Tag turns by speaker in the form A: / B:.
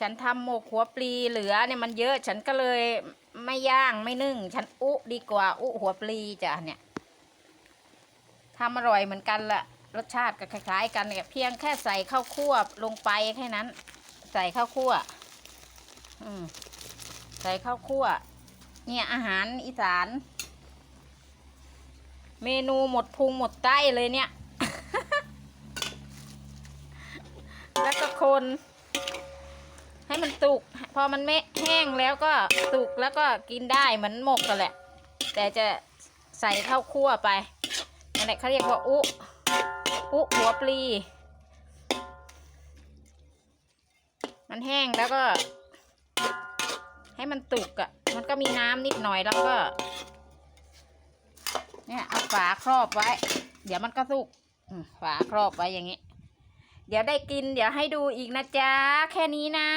A: ฉันทำหมกหัวปลีเหลือเนี่ยมันเยอะ ฉันก็เลยไม่ย่างไม่นึ่ง ฉันอุดีกว่า อุหัวปลีจ้ะเนี่ยทำอร่อยเหมือนกันละรสชาติก็คล้ายๆ กันเนี่ยเพียงแค่ใส่ข้าวคั่วลงไปแค่นั้น ใส่ข้าวคั่ว อืมใส่ข้าวคั่ว เนี่ยอาหารอีสาน เมนูหมดพุงหมดใต้เลยเนี่ย แล้วก็คน มันสุก พอมันไม่แห้งแล้วก็สุกแล้วก็กินได้เหมือนหมกกันแหละ แต่จะใส่ข้าวคั่วไปนั่นแหละเขาเรียกว่าอุอุหัวปลี มันแห้งแล้วก็ ให้มันตุกอะ่ะ มันก็มีน้ำนิดหน่อยแล้วก็ เนี่ยเอาฝาครอบไว้ เดี๋ยวมันก็สุกฝาครอบไว้อย่างนี้ เดี๋ยวได้กิน เดี๋ยวให้ดูอีกนะจ๊ะ แค่นี้นะ